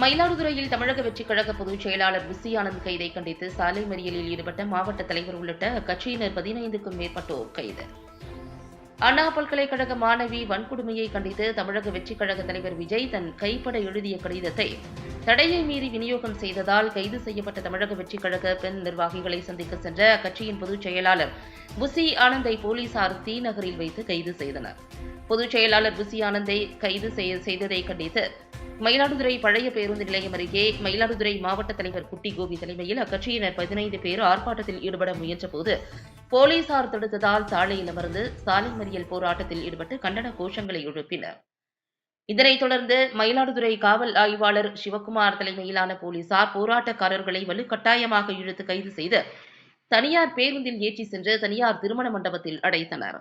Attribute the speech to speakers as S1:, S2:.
S1: மயிலாடுதுறையில் தமிழக வெற்றிக் கழக பொதுச் செயலாளர் விசி கைதை கண்டித்து சாலை மறியலில் ஈடுபட்ட மாவட்ட தலைவர் உள்ளிட்ட அக்கட்சியினர் பதினைந்துக்கும் மேற்பட்டோர் கைது. அண்ணா பல்கலைக்கழக மாணவி வன்கொடுமையை கண்டித்து தமிழக வெற்றிக் கழக தலைவர் விஜய் தன் கைப்பட எழுதிய கடிதத்தை தடையை மீறி விநியோகம் செய்ததால் கைது செய்யப்பட்ட தமிழக வெற்றிக் கழக பெண் நிர்வாகிகளை சந்திக்க சென்ற அக்கட்சியின் பொதுச் செயலாளர் புசி ஆனந்தை போலீசார் தி நகரில் வைத்து கைது செய்தனர். பொதுச் செயலாளர் புசி ஆனந்தை கைது செய்ததை கண்டித்து மயிலாடுதுறை பழைய பேருந்து நிலையம் அருகே மயிலாடுதுறை மாவட்ட தலைவர் குட்டி கோபி தலைமையில் அக்கட்சியினர் பதினைந்து பேர் ஆர்ப்பாட்டத்தில் ஈடுபட முயன்றபோது போலீசார் தடுத்ததால் சாலையில் அமர்ந்து சாலை மறியல் போராட்டத்தில் ஈடுபட்டு கண்டன கோஷங்களை எழுப்பினர். இதனைத் தொடர்ந்து மயிலாடுதுறை காவல் ஆய்வாளர் சிவக்குமார் தலைமையிலான போலீசார் போராட்டக்காரர்களை வலுக்கட்டாயமாக இழுத்து கைது செய்து தனியார் பேருந்தில் ஏற்றி சென்று தனியார் திருமண மண்டபத்தில் அடைத்தனர்.